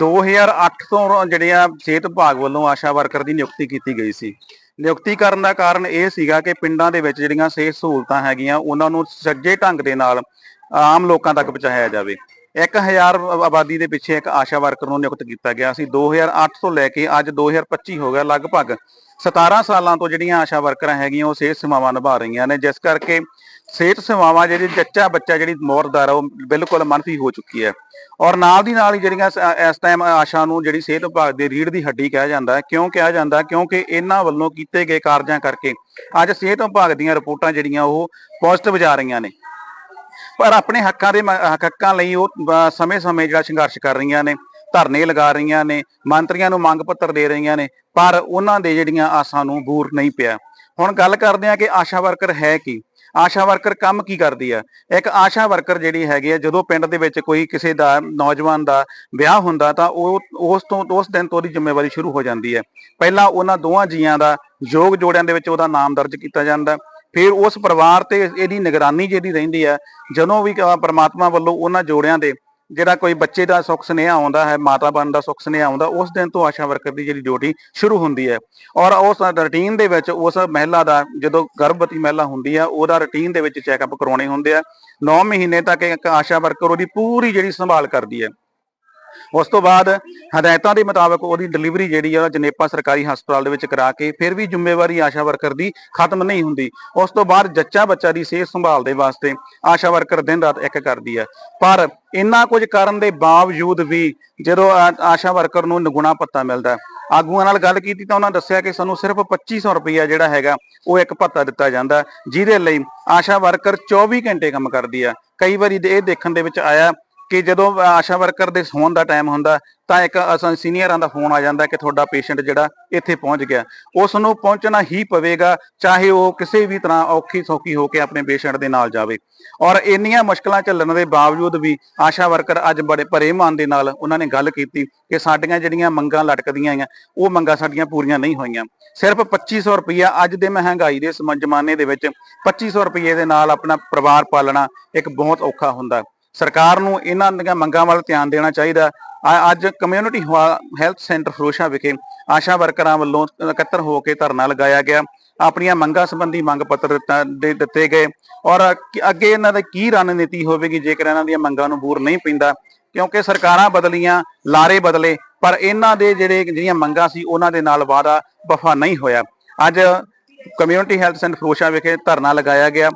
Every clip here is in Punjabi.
2008 ਤੋਂ ਜਿਹੜੀਆਂ ਸਿਹਤ ਵਿਭਾਗ ਵੱਲੋਂ ਆਸ਼ਾ ਵਰਕਰ ਦੀ ਨਿਯੁਕਤੀ ਕੀਤੀ ਗਈ ਸੀ। ਨਿਯੁਕਤੀ ਕਰਨ ਦਾ ਕਾਰਨ ਇਹ ਸੀਗਾ ਕਿ ਪਿੰਡਾਂ ਦੇ ਵਿੱਚ ਜਿਹੜੀਆਂ ਸਿਹਤ ਸਹੂਲਤਾਂ ਹੈਗੀਆਂ, ਉਹਨਾਂ ਨੂੰ ਸੱਜੇ ਢੰਗ ਦੇ ਨਾਲ ਆਮ ਲੋਕਾਂ ਤੱਕ ਪਹੁੰਚਾਇਆ ਜਾਵੇ। 1000 ਆਬਾਦੀ ਦੇ ਪਿੱਛੇ ਇੱਕ ਆਸ਼ਾ ਵਰਕਰ ਨੂੰ ਨਿਯੁਕਤ ਕੀਤਾ ਗਿਆ ਸੀ। 2008 ਤੋਂ ਲੈ ਕੇ ਅੱਜ 2025 ਹੋ ਗਿਆ। ਲਗਭਗ 17 ਸਾਲਾਂ ਤੋਂ ਜਿਹੜੀਆਂ ਆਸ਼ਾ ਵਰਕਰਾਂ ਹੈਗੀਆਂ, ਉਹ ਸਿਹਤ ਸੇਵਾਵਾਂ ਨਿਭਾ ਰਹੀਆਂ ਨੇ। ਜਿਸ ਕਰਕੇ ਸਿਹਤ ਸੇਵਾਵਾਂ ਜਿਹੜੀ ਜੱਚਾ ਬੱਚਾ ਜਿਹੜੀ ਮੌਤ ਆ, ਉਹ ਬਿਲਕੁਲ ਮੰਨਫੀ ਹੋ ਚੁੱਕੀ ਹੈ। ਔਰ ਨਾਲ ਦੀ ਨਾਲ ਹੀ ਜਿਹੜੀਆਂ ਇਸ ਟਾਈਮ ਆਸ਼ਾ ਨੂੰ ਜਿਹੜੀ ਸਿਹਤ ਵਿਭਾਗ ਦੇ ਰੀੜ ਦੀ ਹੱਡੀ ਕਿਹਾ ਜਾਂਦਾ ਹੈ। ਕਿਉਂ ਕਿਹਾ ਜਾਂਦਾ? ਕਿਉਂਕਿ ਇਹਨਾਂ ਵੱਲੋਂ ਕੀਤੇ ਗਏ ਕਾਰਜਾਂ ਕਰਕੇ ਅੱਜ ਸਿਹਤ ਵਿਭਾਗ ਦੀਆਂ ਰਿਪੋਰਟਾਂ ਜਿਹੜੀਆਂ, ਉਹ ਪੋਜ਼ਿਟਿਵ ਜਾ ਰਹੀਆਂ ਨੇ। ਪਰ ਆਪਣੇ ਹੱਕਾਂ ਦੇ ਹੱਕਾਂ ਲਈ ਉਹ ਸਮੇਂ-ਸਮੇਂ ਜਿਹੜਾ ਸੰਘਰਸ਼ ਕਰ ਰਹੀਆਂ ਨੇ, ਧਰਨੇ ਲਗਾ ਰਹੀਆਂ ਨੇ, ਮੰਤਰੀਆਂ ਨੂੰ ਮੰਗ ਪੱਤਰ ਦੇ ਰਹੀਆਂ ਨੇ, ਪਰ ਉਹਨਾਂ ਦੇ ਜਿਹੜੀਆਂ ਆਸਾਂ ਨੂੰ ਬੂਰ ਨਹੀਂ ਪਿਆ। ਹੁਣ ਗੱਲ ਕਰਦੇ ਆ ਕਿ ਆਸ਼ਾ ਵਰਕਰ ਹੈ ਕੀ? ਆਸ਼ਾ ਵਰਕਰ ਕੰਮ ਕੀ ਕਰਦੀ ਆ? ਇੱਕ ਆਸ਼ਾ ਵਰਕਰ ਜਿਹੜੀ ਹੈਗੀ ਆ, ਜਦੋਂ ਪਿੰਡ ਦੇ ਵਿੱਚ ਕੋਈ ਕਿਸੇ ਦਾ, ਨੌਜਵਾਨ ਦਾ ਵਿਆਹ ਹੁੰਦਾ ਤਾਂ ਉਹ, ਉਸ ਤੋਂ, ਉਸ ਦਿਨ ਤੋਂ ਉਹਦੀ ਜ਼ਿੰਮੇਵਾਰੀ ਸ਼ੁਰੂ ਹੋ ਜਾਂਦੀ ਹੈ। ਪਹਿਲਾਂ ਉਹਨਾਂ ਦੋਵਾਂ ਜੀਆਂ ਦਾ ਯੋਗ ਜੋੜਿਆਂ ਦੇ ਵਿੱਚ ਉਹਦਾ ਨਾਮ ਦਰਜ ਕੀਤਾ ਜਾਂਦਾ। ਫਿਰ ਉਸ ਪਰਿਵਾਰ ਤੇ ਇਹਦੀ ਨਿਗਰਾਨੀ ਜਿਹਦੀ ਰਹਿੰਦੀ ਹੈ, ਜਦੋਂ ਵੀ ਪਰਮਾਤਮਾ ਵੱਲੋਂ ਉਹਨਾਂ ਜੋੜਿਆਂ ਦੇ ਜਿਹੜਾ ਕੋਈ ਬੱਚੇ ਦਾ ਸੁੱਖ ਸੁਨੇਹਾ ਆਉਂਦਾ ਹੈ, ਮਾਤਾ ਬਣ ਦਾ ਸੁੱਖ ਸੁਨੇਹਾ ਆਉਂਦਾ, ਉਸ ਦਿਨ ਤੋਂ ਆਸ਼ਾ ਵਰਕਰ ਦੀ ਜਿਹੜੀ ਡਿਊਟੀ ਸ਼ੁਰੂ ਹੁੰਦੀ ਹੈ। ਔਰ ਉਸ ਰੁਟੀਨ ਦੇ ਵਿੱਚ ਉਸ ਮਹਿਲਾ ਦਾ ਜਦੋਂ ਗਰਭਵਤੀ ਮਹਿਲਾ ਹੁੰਦੀ ਹੈ, ਉਹਦਾ ਰੁਟੀਨ ਦੇ ਵਿੱਚ ਚੈੱਕਅਪ ਕਰਾਉਣੇ ਹੁੰਦੇ ਆ। 9 ਮਹੀਨੇ ਤੱਕ ਇੱਕ ਆਸ਼ਾ ਵਰਕਰ ਉਹਦੀ ਪੂਰੀ ਜਿਹੜੀ ਸੰਭਾਲ ਕਰਦੀ ਹੈ। ਉਸ ਤੋਂ ਬਾਅਦ ਹਦਾਇਤਾਂ ਦੇ ਮੁਤਾਬਕ ਉਹਦੀ ਡਿਲੀਵਰੀ ਜਿਹੜੀ ਆ, ਜਨੇਪਾ ਸਰਕਾਰੀ ਹਸਪਤਾਲ ਦੇ ਵਿੱਚ ਕਰਾ ਕੇ ਫਿਰ ਵੀ ਜ਼ਿੰਮੇਵਾਰੀ ਆਸ਼ਾ ਵਰਕਰ ਦੀ ਖਤਮ ਨਹੀਂ ਹੁੰਦੀ। ਉਸ ਤੋਂ ਬਾਅਦ ਜੱਚਾ ਬੱਚਾ ਦੀ ਸਿਹਤ ਸੰਭਾਲ ਦੇ ਵਾਸਤੇ ਆਸ਼ਾ ਵਰਕਰ ਦਿਨ ਰਾਤ ਇੱਕ ਕਰਦੀ ਹੈ ਪਰ ਇੰਨਾ ਕੁਝ ਕਰਨ ਦੇ ਬਾਵਜੂਦ ਵੀ ਜਦੋਂ ਆ- ਆਸ਼ਾ ਵਰਕਰ ਨੂੰ ਨਗੁਣਾ ਪੱਤਾ ਮਿਲਦਾ ਆਗੂਆਂ ਨਾਲ ਗੱਲ ਕੀਤੀ ਤਾਂ ਉਹਨਾਂ ਦੱਸਿਆ ਕਿ ਸਾਨੂੰ ਸਿਰਫ 2500 ਰੁਪਈਆ ਜਿਹੜਾ ਹੈਗਾ, ਉਹ ਇੱਕ ਭੱਤਾ ਦਿੱਤਾ ਜਾਂਦਾ ਜਿਹਦੇ ਲਈ ਆਸ਼ਾ ਵਰਕਰ 24 ਘੰਟੇ ਕੰਮ ਕਰਦੀ ਆ। ਕਈ ਵਾਰੀ ਇਹ ਦੇਖਣ ਦੇ ਵਿੱਚ ਆਇਆ ਕਿ ਜਦੋਂ ਆਸ਼ਾ ਵਰਕਰ ਦੇ ਸੌਣ ਦਾ ਟਾਈਮ ਹੁੰਦਾ, ਤਾਂ ਇੱਕ ਅਸਾਂ ਸੀਨੀਅਰਾਂ ਦਾ ਫੋਨ ਆ ਜਾਂਦਾ ਕਿ ਤੁਹਾਡਾ ਪੇਸ਼ੈਂਟ ਜਿਹੜਾ ਇੱਥੇ ਪਹੁੰਚ ਗਿਆ। ਉਸ ਨੂੰ ਪਹੁੰਚਣਾ ਹੀ ਪਵੇਗਾ, ਚਾਹੇ ਉਹ ਕਿਸੇ ਵੀ ਤਰ੍ਹਾਂ ਔਖੀ ਸੌਖੀ ਹੋ ਕੇ ਆਪਣੇ ਪੇਸ਼ੈਂਟ ਦੇ ਨਾਲ ਜਾਵੇ। ਔਰ ਇੰਨੀਆਂ ਮੁਸ਼ਕਲਾਂ ਝੱਲਣ ਦੇ ਬਾਵਜੂਦ ਵੀ ਆਸ਼ਾ ਵਰਕਰ ਅੱਜ ਬੜੇ ਭਰੇ ਮਨ ਦੇ ਨਾਲ ਉਹਨਾਂ ਨੇ ਗੱਲ ਕੀਤੀ ਕਿ ਸਾਡੀਆਂ ਜਿਹੜੀਆਂ ਮੰਗਾਂ ਲਟਕਦੀਆਂ ਆ ਉਹ ਮੰਗਾਂ ਸਾਡੀਆਂ ਪੂਰੀਆਂ ਨਹੀਂ ਹੋਈਆਂ। ਸਿਰਫ 2500 ਰੁਪਈਆ ਅੱਜ ਦੇ ਮਹਿੰਗਾਈ ਦੇ ਸਮ- ਜ਼ਮਾਨੇ ਦੇ ਵਿੱਚ 2500 ਰੁਪਏ ਦੇ ਨਾਲ ਆਪਣਾ ਪਰਿਵਾਰ ਪਾਲਣਾ ਇੱਕ ਬਹੁਤ ਔਖਾ ਹੁੰਦਾ। ਸਰਕਾਰ ਨੂੰ ਇਹਨਾਂ ਦੀਆਂ ਮੰਗਾਂ ਵੱਲ ਧਿਆਨ ਦੇਣਾ ਚਾਹੀਦਾ ਅ- ਅੱਜ ਕਮਿਊਨਿਟੀ ਹੈਲਥ ਸੈਂਟਰ ਫਰੋਸ਼ਾ ਵਿਖੇ ਆਸ਼ਾ ਵਰਕਰਾਂ ਵੱਲੋਂ ਇਕੱਤਰ ਹੋ ਕੇ ਧਰਨਾ ਲਗਾਇਆ ਗਿਆ। ਆਪਣੀਆਂ ਮੰਗਾਂ ਸੰਬੰਧੀ ਮੰਗ ਪੱਤਰ ਦਿੱਤਾ- ਦੇ ਦਿੱਤੇ ਗਏ। ਔਰ ਅੱਗੇ ਇਹਨਾਂ ਦੀ ਕੀ ਰਣਨੀਤੀ ਹੋਵੇਗੀ, ਜੇਕਰ ਇਹਨਾਂ ਦੀਆਂ ਮੰਗਾਂ ਨੂੰ ਬੂਰ ਨਹੀਂ ਪੈਂਦਾ, ਕਿਉਂਕਿ ਸਰਕਾਰਾਂ ਬਦਲੀਆਂ, ਲਾਰੇ ਬਦਲੇ, ਪਰ ਇਹਨਾਂ ਦੇ ਜਿਹੜੇ ਜਿਹੜੀਆਂ ਮੰਗਾਂ ਸੀ, ਉਹਨਾਂ ਦੇ ਨਾਲ ਵਾਅਦਾ ਵਫਾ ਨਹੀਂ ਹੋਇਆ। ਅੱਜ ਕਮਿਊਨਿਟੀ ਹੈਲਥ ਸੈਂਟਰ ਫਰੋਸ਼ਾ ਵਿਖੇ ਧਰਨਾ ਲਗਾਇਆ ਗਿਆ।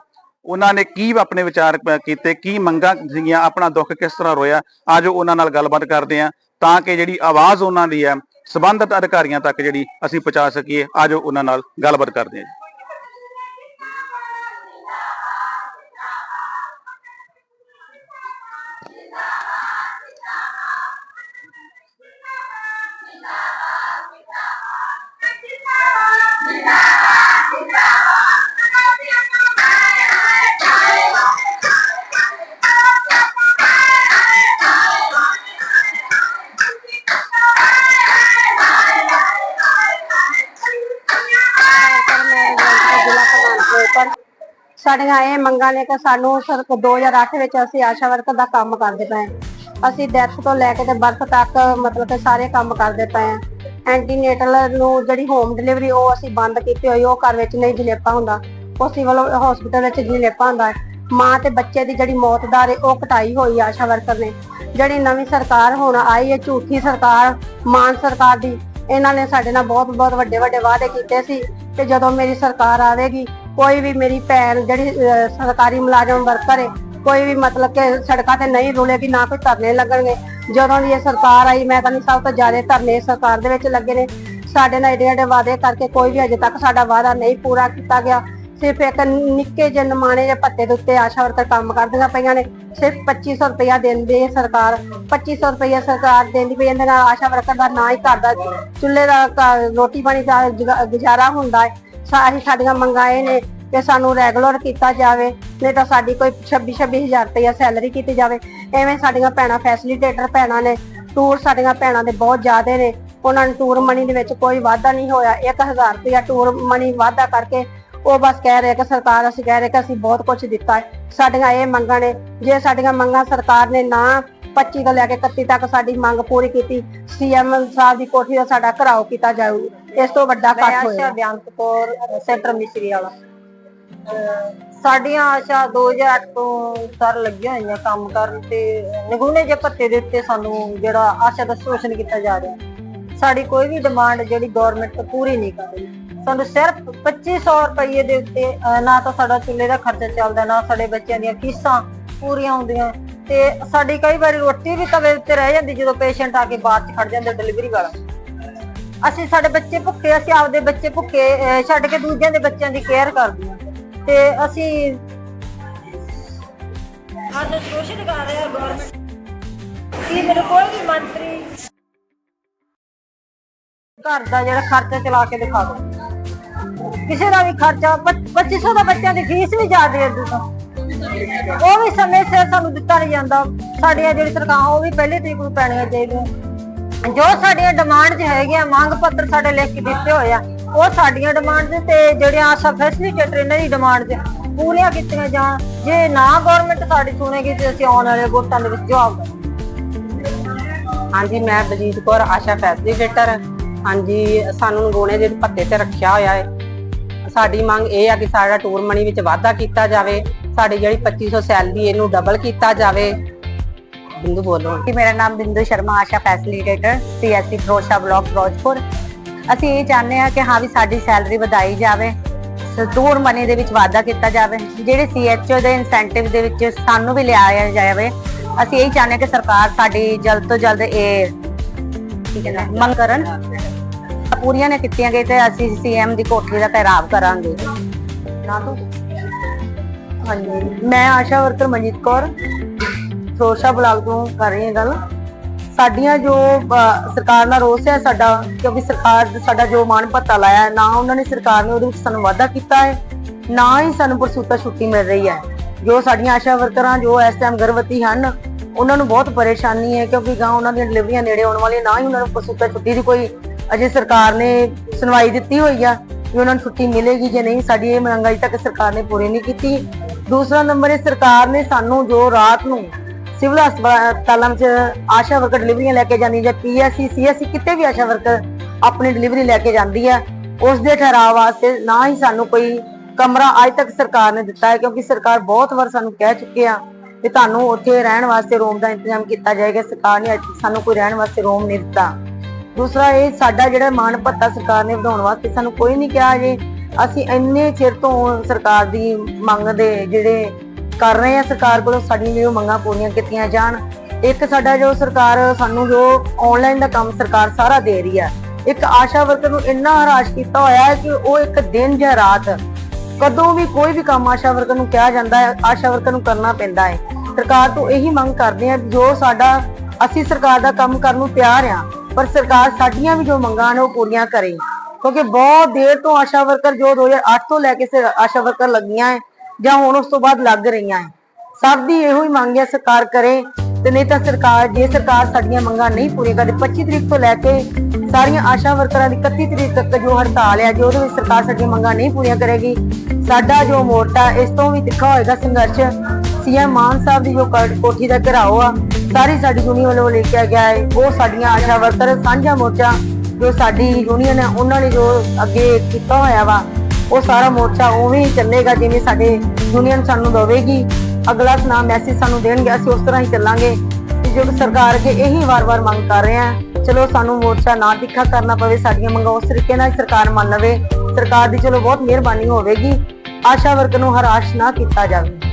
ਉਹਨਾਂ ਨੇ ਕੀ ਆਪਣੇ ਵਿਚਾਰ ਕੀਤੇ, ਕੀ ਮੰਗਾਂ ਸੀਗੀਆਂ, ਆਪਣਾ ਦੁੱਖ ਕਿਸ ਤਰ੍ਹਾਂ ਰੋਇਆ? ਅੱਜ ਉਹਨਾਂ ਨਾਲ ਗੱਲਬਾਤ ਕਰਦੇ ਹਾਂ ਤਾਂ ਕਿ ਜਿਹੜੀ ਆਵਾਜ਼ ਉਹਨਾਂ ਦੀ ਹੈ, ਸਬੰਧਤ ਅਧਿਕਾਰੀਆਂ ਤੱਕ ਜਿਹੜੀ ਅਸੀਂ ਪਹੁੰਚਾ ਸਕੀਏ ਅੱਜ ਉਹਨਾਂ ਨਾਲ ਗੱਲਬਾਤ ਕਰਦੇ ਹਾਂ ਸਾਡੀਆਂ ਇਹ ਮੰਗਾਂ ਨੇ ਕਿ ਸਾਨੂੰ ਸਿਰਫ 2008 ਵਿੱਚ ਅਸੀਂ ਆਸ਼ਾ ਵਰਕਰ ਦਾ ਕੰਮ ਕਰਦੇ ਪਏ ਅਸੀਂ ਡੈਥ ਤੋਂ ਲੈ ਕੇ ਤੇ ਬਰਥ ਤੱਕ ਮਤਲਬ ਕਿ ਸਾਰੇ ਕੰਮ ਕਰਦੇ ਪਏ ਹਾਂ। ਐਂਟੀਨੇਟਲ ਨੂੰ ਜਿਹੜੀ ਹੋਮ ਡਿਲੀਵਰੀ ਉਹ ਅਸੀਂ ਬੰਦ ਕੀਤੀ ਹੋਈ, ਉਹ ਘਰ ਵਿੱਚ ਨਹੀਂ ਜਲੇਪਾ ਹੁੰਦਾ। ਉਹ ਸਿਵਲ ਹਸਪੀਟਲ ਵਿੱਚ ਜਲੇਪਾ ਹੁੰਦਾ ਮਾਂ ਤੇ ਬੱਚੇ ਦੀ ਜਿਹੜੀ ਮੌਤ ਦਾ ਹੈ ਉਹ ਘਟਾਈ ਹੋਈ ਆਸ਼ਾ ਵਰਕਰ ਨੇ। ਜਿਹੜੀ ਨਵੀਂ ਸਰਕਾਰ ਹੁਣ ਆਈ ਹੈ, ਝੂਠੀ ਸਰਕਾਰ, ਮਾਨ ਸਰਕਾਰ ਦੀ, ਇਹਨਾਂ ਨੇ ਸਾਡੇ ਨਾਲ ਬਹੁਤ ਬਹੁਤ ਵੱਡੇ ਵੱਡੇ ਵਾਅਦੇ ਕੀਤੇ ਸੀ ਤੇ ਜਦੋਂ ਮੇਰੀ ਸਰਕਾਰ ਆਵੇਗੀ ਕੋਈ ਵੀ ਮੇਰੀ ਭੈਣ ਜਿਹੜੀ ਸਰਕਾਰੀ ਮੁਲਾਜ਼ਮ ਵਰਕਰ ਹੈ ਕੋਈ ਵੀ ਮਤਲਬ ਕਿ ਸੜਕਾਂ ਤੇ ਨਹੀਂ ਰੁਲੇਗੀ ਨਾ ਕੋਈ ਧਰਨੇ ਲੱਗਣਗੇ। ਜਦੋਂ ਦੀ ਇਹ ਸਰਕਾਰ ਆਈ, ਮੈਂ ਕਹਿੰਦੀ ਸਭ ਤੋਂ ਜ਼ਿਆਦਾ ਧਰਨੇ ਸਰਕਾਰ ਦੇ ਵਿੱਚ ਲੱਗੇ ਨੇ। ਸਾਡੇ ਨਾਲ ਏਡੇ ਏਡੇ ਵਾਅਦੇ ਕਰਕੇ ਕੋਈ ਵੀ ਅਜੇ ਤੱਕ ਸਾਡਾ ਵਾਅਦਾ ਨਹੀਂ ਪੂਰਾ ਕੀਤਾ ਗਿਆ। ਸਿਰਫ ਇੱਕ ਨਿੱਕੇ ਜਿਹੇ ਨਮਾਣੇ ਦੇ ਪੱਤੇ ਦੇ ਉੱਤੇ ਆਸ਼ਾ ਵਰਕਰ ਕੰਮ ਕਰਦੀਆਂ ਪਈਆਂ ਨੇ। ਸਿਰਫ 2500 ਰੁਪਇਆ ਦਿੰਦੀ ਹੈ ਸਰਕਾਰ 2500 ਰੁਪਇਆ ਸਰਕਾਰ ਦਿੰਦੀ ਪਈ ਇਹਦੇ ਨਾਲ ਆਸ਼ਾ ਵਰਕਰ ਦਾ ਨਾ ਹੀ ਘਰ ਦਾ ਚੁੱਲ੍ਹੇ ਦਾ ਰੋਟੀ ਪਾਣੀ ਦਾ ਗੁਜ਼ਾਰਾ ਹੁੰਦਾ ਹੈ ਸਾਰੀ ਸਾਡੀਆਂ ਮੰਗਾਂ ਇਹ ਨੇ ਕਿ ਸਾਨੂੰ ਰੈਗੂਲਰ ਕੀਤਾ ਜਾਵੇ, ਨਹੀਂ ਤਾਂ ਸਾਡੀ ਕੋਈ 26 26000 ਰੁਪਇਆ ਸੈਲਰੀ ਕੀਤੀ ਜਾਵੇ। ਐਵੇਂ ਸਾਡੀਆਂ ਭੈਣਾਂ ਫੈਸਿਲੀਟੇਟਰ ਭੈਣਾਂ ਨੇ ਟੂਰ ਸਾਡੀਆਂ ਭੈਣਾਂ ਦੇ ਬਹੁਤ ਜ਼ਿਆਦੇ ਨੇ। ਉਹਨਾਂ ਨੂੰ ਟੂਰ ਮਨੀ ਦੇ ਵਿੱਚ ਕੋਈ ਵਾਧਾ ਨਹੀਂ ਹੋਇਆ। 1000 ਰੁਪਇਆ ਟੂਰ ਮਨੀ ਵਾਧਾ ਕਰਕੇ ਉਹ ਬਸ ਕਹਿ ਰਹੇ ਕਿ ਸਰਕਾਰ, ਅਸੀਂ ਕਹਿ ਰਹੇ ਕਿ ਅਸੀਂ ਬਹੁਤ ਕੁਝ ਦਿੱਤਾ ਹੈ। ਸਾਡੀਆਂ ਇਹ ਮੰਗਾਂ ਨੇ। ਜੇ ਸਾਡੀਆਂ ਮੰਗਾਂ ਸਰਕਾਰ ਨੇ ਨਾ 25 ਤੋਂ ਲੈ ਕੇ 31 ਤੱਕ ਸਾਡੀ ਮੰਗ ਪੂਰੀ ਕੀਤੀ। ਸੀਐਮ ਸਾਹਿਬ ਦੀ ਕੋਠੀ ਦਾ ਸਾਡਾ ਘਰਾਓ ਕੀਤਾ ਜਾਊ। ਇਸ ਤੋਂ ਵੱਡਾ ਆਸ਼ਾ ਹੋਇਆ ਬਿਆੰਤ ਕੌਰ ਸੈਂਟਰ ਮਿਸਰੀ ਵਾਲਾ। ਸਾਡੀਆਂ ਆਸ਼ਾ 2008 ਤੋਂ ਸਰ ਲੱਗੀਆਂ ਹੋਈਆਂ ਕੰਮ ਕਰਨ ਤੇ ਨਿਗੂਣੇ ਜੇ ਭੱਤੇ ਦੇ ਉੱਤੇ ਸਾਨੂੰ ਜਿਹੜਾ ਆਸ਼ਾ ਦਾ ਸ਼ੋਸ਼ਣ ਕੀਤਾ ਜਾ ਰਿਹਾ। ਸਾਡੀ ਕੋਈ ਵੀ ਡਿਮਾਂਡ ਜਿਹੜੀ ਗਵਰਨਮੈਂਟ ਪੂਰੀ ਨਹੀਂ ਕਰ ਰਹੀ। ਸਾਨੂੰ ਸਿਰਫ 2500 ਰੁਪਏ ਦੇ ਉੱਤੇ ਨਾ ਤਾਂ ਸਾਡਾ ਚੁੱਲ੍ਹੇ ਦਾ ਖਰਚਾ ਚੱਲਦਾ ਨਾ ਸਾਡੇ ਬੱਚਿਆਂ ਦੀਆਂ ਫੀਸਾਂ ਪੂਰੀਆਂ ਹੁੰਦੀਆਂ। ਤੇ ਸਾਡੀ ਕਈ ਵਾਰੀ ਰੋਟੀ ਵੀ ਤਵੇ ਉੱਤੇ ਰਹਿ ਜਾਂਦੀ ਜਦੋਂ ਪੇਸ਼ੈਂਟ ਆ ਕੇ ਬਾਅਦ ਚ ਖੜ ਜਾਂਦਾ ਡਿਲੀਵਰੀ ਵਾਲਾ। ਅਸੀਂ ਸਾਡੇ ਬੱਚੇ ਭੁੱਖੇ ਅਸੀਂ ਆਪਦੇ ਬੱਚੇ ਭੁੱਖੇ ਅਹ ਛੱਡ ਕੇ ਦੂਜਿਆਂ ਦੇ ਬੱਚਿਆਂ ਦੀ ਕੇਅਰ ਕਰਦੇ ਹਾਂ। ਤੇ ਅਸੀਂ ਅੱਜ ਸ਼ੋਸ਼ਣ ਕਰ ਰਿਹਾ ਗਵਰਨਮੈਂਟ ਕੀ ਮੇਰੇ ਕੋਈ ਵੀ ਮੰਤਰੀ? ਘਰ ਦਾ ਜਿਹੜਾ ਖਰਚਾ ਚਲਾ ਕੇ ਦਿਖਾ ਦੋ ਕਿਸੇ ਦਾ ਵੀ ਖਰਚਾ 2500 ਦਾ ਬੱਚਿਆਂ ਦੀ ਫੀਸ ਵੀ ਜ਼ਿਆਦਾ ਹੈ ਤੋਂ। ਉਹ ਵੀ ਸਮੇਂ ਸਿਰ ਸਾਨੂੰ ਦਿੱਤਾ ਨਹੀਂ ਜਾਂਦਾ। ਸਾਡੀਆਂ ਜਿਹੜੀ ਸਰਕਾਰ ਉਹ ਵੀ ਪਹਿਲੇ ਤਰੀਕ ਨੂੰ ਪੈਣੀਆਂ ਚਾਹੀਦੀਆਂ। ਜੋ ਸਾਡੀਆਂ ਡਿਮਾਂਡਸ ਹੈਗੀਆਂ, ਮੰਗ ਪੱਤਰ ਸਾਡੇ ਲਿਖ ਕੇ ਦਿੱਤੇ ਹੋਏ ਆ, ਉਹ ਸਾਡੀਆਂ ਡਿਮਾਂਡਸ ਤੇ ਜਿਹੜੀਆਂ ਆਸਾ ਫੈਸਿਲਿਟੇਟਰ ਇਹਨਾਂ ਦੀ ਡਿਮਾਂਡਸ ਪੂਰੀਆਂ ਕੀਤੀਆਂ ਜਾਣ। ਜੇ ਨਾ ਗਵਰਨਮੈਂਟ ਸਾਡੀ ਸੁਣੇਗੀ ਤੇ ਅਸੀਂ ਆਉਣ ਵਾਲੇ ਵੋਟਾਂ ਦੇ ਵਿੱਚ ਜਵਾਬ ਦੇਵਾਂਗੇ। ਹਾਂਜੀ, ਮੈਂ ਬਲਜੀਤ ਕੌਰ, ਆਸ਼ਾ ਫੈਸਿਲੀਟੇਟਰ ਹਾਂਜੀ, ਸਾਨੂੰ ਨਗੋਣੇ ਦੇ ਪੱਤੇ ਤੇ ਰੱਖਿਆ ਹੋਇਆ ਹੈ। ਸਾਡੀ ਮੰਗ ਇਹ ਆ ਕਿ ਸਾਡਾ ਟੂਰ ਮਨੀ ਵਿੱਚ ਵਾਧਾ ਕੀਤਾ ਜਾਵੇ। ਸਾਡੀ ਜਿਹੜੀ 2500 ਸੈਲਰੀ ਇਹਨੂੰ ਡਬਲ ਕੀਤਾ ਜਾਵੇ। ਬਿੰਦੂ ਬੋਲੋ। ਜੀ ਮੇਰਾ ਨਾਮ Bindu Sharma ASHA facilitator CSC Farosha block Firozpur ਅਸੀਂ ਇਹ ਚਾਹੁੰਦੇ ਹਾਂ ਕਿ ਹਾਂ ਵੀ ਸਾਡੀ ਸੈਲਰੀ ਵਧਾਈ ਜਾਵੇ ਸਦੂਰ ਮਨੀ ਦੇ ਵਿੱਚ ਵਾਧਾ ਕੀਤਾ ਜਾਵੇ ਜਿਹੜੇ ਸੀਐਚਓ ਦੇ ਇਨਸੈਂਟਿਵ ਦੇ ਵਿੱਚ ਸਾਨੂੰ ਵੀ ਲਿਆਇਆ ਜਾਵੇ। ਅਸੀਂ ਇਹ ਚਾਹੁੰਦੇ ਹਾਂ ਕਿ ਸਰਕਾਰ ਸਾਡੀ ਜਲਦ ਤੋਂ ਜਲਦ ਇਹ ਠੀਕ ਹੈ ਨਾ, ਮੰਗ ਕਰਨ। ਪੂਰੀਆਂ ਨੇ ਕੀਤੀਆਂ ਗਈ ਤੇ ਅਸੀਂ ਸੀਐਮ ਦੀ ਕੋਠੀ ਦਾ ਘਿਰਾਵ ਕਰਾਂਗੇ। ਨਾ ਤੋਂ ਹਾਂਜੀ। ਮੈਂ ਆਸ਼ਾ ਵਰਕਰ ਮਨਜੀਤ ਕੌਰ। ਫਰੋਸ਼ਾ ਬਲਾਕ ਤੋਂ ਕਰ ਰਹੀ ਹਾਂ ਗੱਲ। ਸਾਡੀਆਂ ਜੋ ਸਰਕਾਰ ਨਾਲ ਰੋਸ ਹੈ ਸਾਡਾ, ਕਿਉਂਕਿ ਸਰਕਾਰ ਸਾਡਾ ਜੋ ਮਾਣ ਭੱਤਾ ਲਾਇਆ ਨਾ ਉਹਨਾਂ ਨੇ ਸਰਕਾਰ ਨੇ ਉਹਦੇ ਵਿੱਚ ਸਾਨੂੰ ਵਾਅਦਾ ਕੀਤਾ ਹੈ, ਨਾ ਹੀ ਸਾਨੂੰ ਪਰਸੂਤਾ ਛੁੱਟੀ ਮਿਲ ਰਹੀ ਹੈ। ਜੋ ਸਾਡੀਆਂ ਆਸ਼ਾ ਵਰਕਰਾਂ, ਜੋ ਇਸ ਟਾਈਮ ਗਰਭਵਤੀ ਹਨ, ਉਹਨਾਂ ਨੂੰ ਬਹੁਤ ਪਰੇਸ਼ਾਨੀ ਹੈ, ਕਿਉਂਕਿ ਗਾਂ ਉਹਨਾਂ ਦੀਆਂ ਡਿਲੀਵਰੀਆਂ ਨੇੜੇ ਆਉਣ ਵਾਲੀਆਂ, ਨਾ ਹੀ ਉਹਨਾਂ ਨੂੰ ਪਰਸੂਤਾ ਛੁੱਟੀ ਦੀ ਕੋਈ ਅਜੇ ਸਰਕਾਰ ਨੇ ਸੁਣਵਾਈ ਦਿੱਤੀ ਹੋਈ ਆ ਕਿ ਉਹਨਾਂ ਨੂੰ ਛੁੱਟੀ ਮਿਲੇਗੀ ਜਾਂ ਨਹੀਂ। ਸਾਡੀ ਇਹ ਮੰਗ ਅਜੇ ਤੱਕ ਸਰਕਾਰ ਨੇ ਪੂਰੀ ਨਹੀਂ ਕੀਤੀ। ਦੂਸਰਾ ਨੰਬਰ ਇਹ ਸਰਕਾਰ ਨੇ ਸਾਨੂੰ ਜੋ ਰਾਤ ਨੂੰ ਸਿਵਲ ਹਸਪਤਾਲਾਂ ਵਿੱਚ ਆਸ਼ਾ ਵਰਕਰ ਡਿਲੀਵਰੀਆਂ ਲੈ ਕੇ ਜਾਂਦੀ ਜਾਂ ਪੀਐਸਸੀ, ਸੀਐਸਸੀ ਕਿਤੇ ਵੀ ਆਸ਼ਾ ਵਰਕਰ ਆਪਣੀ ਡਿਲੀਵਰੀ ਲੈ ਕੇ ਜਾਂਦੀ ਹੈ, ਉਸ ਦੇ ਠਹਿਰਾਅ ਵਾਸਤੇ ਨਾ ਹੀ ਸਾਨੂੰ ਕੋਈ ਕਮਰਾ ਅੱਜ ਤੱਕ ਸਰਕਾਰ ਨੇ ਦਿੱਤਾ ਹੈ, ਕਿਉਂਕਿ ਸਰਕਾਰ ਬਹੁਤ ਵਾਰ ਸਾਨੂੰ ਕਹਿ ਚੁੱਕੇ ਆ ਕਿ ਤੁਹਾਨੂੰ ਉੱਥੇ ਰਹਿਣ ਵਾਸਤੇ ਰੂਮ ਦਾ ਇੰਤਜ਼ਾਮ ਕੀਤਾ ਜਾਏਗਾ, ਸਰਕਾਰ ਨੇ ਅੱਜ ਸਾਨੂੰ ਕੋਈ ਰਹਿਣ ਵਾਸਤੇ ਰੂਮ ਨਹੀਂ ਦਿੱਤਾ। ਦੂਸਰਾ ਇਹ ਸਾਡਾ ਜਿਹੜਾ ਮਾਣ ਭੱਤਾ ਸਰਕਾਰ ਨੇ ਵਧਾਉਣ ਵਾਸਤੇ ਸਾਨੂੰ ਕੋਈ ਨਹੀਂ ਕਿਹਾ ਜੇ ਅਸੀਂ ਇੰਨੇ ਚਿਰ ਤੋਂ ਸਰਕਾਰ ਦੀ ਮੰਗ ਦੇ ਜਿਹੜੇ ਕਰ ਰਹੇ ਆ ਸਰਕਾਰ ਕੋਲੋਂ ਸਾਡੀਆਂ ਜਿਹੜੀਆਂ ਮੰਗਾਂ ਪੂਰੀਆਂ ਕੀਤੀਆਂ ਜਾਣ, ਇੱਕ ਸਾਡਾ ਜੋ ਸਰਕਾਰ ਸਾਨੂੰ ਜੋ ਆਨਲਾਈਨ ਦਾ ਕੰਮ ਸਰਕਾਰ ਸਾਰਾ ਦੇ ਰਹੀ ਹੈ। ਇੱਕ ਆਸ਼ਾ ਵਰਕਰ ਨੂੰ ਇੰਨਾ ਹਰਾਸ਼ ਕੀਤਾ ਹੋਇਆ ਹੈ ਕਿ ਉਹ ਇੱਕ ਦਿਨ ਜਾਂ ਰਾਤ ਕਦੋਂ ਵੀ ਕੋਈ ਵੀ ਕੰਮ ਆਸ਼ਾ ਵਰਕਰ ਨੂੰ ਕਿਹਾ ਜਾਂਦਾ ਹੈ, ਆਸ਼ਾ ਵਰਕਰ ਨੂੰ ਕਰਨਾ ਪੈਂਦਾ ਹੈ। ਸਰਕਾਰ ਤੋਂ ਇਹੀ ਮੰਗ ਕਰਦੇ ਆ ਜੋ ਸਾਡਾ, ਅਸੀਂ ਸਰਕਾਰ ਦਾ ਕੰਮ ਕਰਨ ਨੂੰ ਤਿਆਰ ਆ ਪਰ ਸਰਕਾਰ ਸਾਡੀਆਂ ਵੀ ਜੋ ਮੰਗਾਂ ਨੇ ਉਹ ਪੂਰੀਆਂ ਕਰੇ। ਕਿਉਂਕਿ ਬਹੁਤ ਦੇਰ ਤੋਂ ਆਸ਼ਾ ਵਰਕਰ ਜੋ 2008 ਤੋਂ ਲੈ ਕੇ ਸ- ਆਸ਼ਾ ਵਰਕਰ ਲੱਗੀਆਂ ਹੈ ਜਾਂ ਹੁਣ ਉਸ ਤੋਂ ਬਾਅਦ ਲੱਗ ਰਹੀਆਂ ਹੈ ਸਭ ਦੀ ਇਹੋ ਹੀ ਮੰਗ ਹੈ ਸਰਕਾਰ ਕਰੇ ਤੇ ਨਹੀਂ ਤਾਂ ਸਰਕਾਰ, ਜੇ ਸਰਕਾਰ ਸਾਡੀਆਂ ਮੰਗਾਂ ਨਹੀਂ ਪੂਰੀਆਂ ਕਰਦੇ 25 ਤਰੀਕ ਤੋਂ ਲੈ ਕੇ ਸਾਰੀਆਂ ਆਸ਼ਾ ਵਰਕਰਾਂ ਦੀ 31 ਤਰੀਕ ਤੱਕ ਜੋ ਹੜਤਾਲ ਹੈ ਜੇ ਉਹਦੇ ਵਿੱਚ ਸਰਕਾਰ ਸਾਡੀਆਂ ਮੰਗਾਂ ਨਹੀਂ ਪੂਰੀਆਂ ਕਰੇਗੀ, ਸਾਡਾ ਜੋ ਮੋਰਚਾ ਇਸ ਤੋਂ ਵੀ ਤਿੱਖਾ ਹੋਏਗਾ ਸੰਘਰਸ਼। ਸੀਐਮ ਮਾਨ ਸਾਹਿਬ ਦੀ ਜੋ ਕੋਠੀ ਦਾ ਘਰਾਓ ਆ, ਸਾਰੀ ਸਾਡੀ ਯੂਨੀਅਨ ਵੱਲੋਂ ਲਿਖਿਆ ਗਿਆ ਹੈ ਉਹ ਸਾਡੀਆਂ ਆਸ਼ਾ ਵਰਕਰ ਸਾਂਝਾ ਮੋਰਚਾ ਜੋ ਸਾਡੀ ਯੂਨੀਅਨ ਹੈ, ਉਹਨਾਂ ਨੇ ਜੋ ਅੱਗੇ ਕੀਤਾ ਹੋਇਆ ਵਾ, ਉਹ ਸਾਰਾ ਮੋਰਚਾ ਉਵੇਂ ਹੀ ਚੱਲੇਗਾ ਜਿਵੇਂ ਸਾਡੇ ਯੂਨੀਅਨ ਸਾਨੂੰ ਦੇਵੇਗੀ। ਅਗਲਾ ਸੁਨਾ ਮੈਸੇਜ ਸਾਨੂੰ ਦੇਣਗੇ, ਅਸੀਂ ਉਸ ਤਰ੍ਹਾਂ ਹੀ ਚੱਲਾਂਗੇ। ਜੋ ਸਰਕਾਰ ਅੱਗੇ ਇਹੀ ਵਾਰ-ਵਾਰ ਮੰਗ ਕਰ ਰਹੇ ਆ ਚਲੋ ਸਾਨੂੰ ਮੋਰਚਾ ਨਾ ਤਿੱਖਾ ਕਰਨਾ ਪਵੇ, ਸਾਡੀਆਂ ਮੰਗਾਂ ਉਸ ਤਰੀਕੇ ਨਾਲ ਸਰਕਾਰ ਮੰਨ ਲਵੇ। ਸਰਕਾਰ ਦੀ ਚਲੋ ਬਹੁਤ ਮਿਹਰਬਾਨੀ ਹੋਵੇਗੀ। ਆਸ਼ਾ ਵਰਕਰ ਨੂੰ ਹਰਾਸ਼ ਨਾ ਕੀਤਾ ਜਾਵੇ।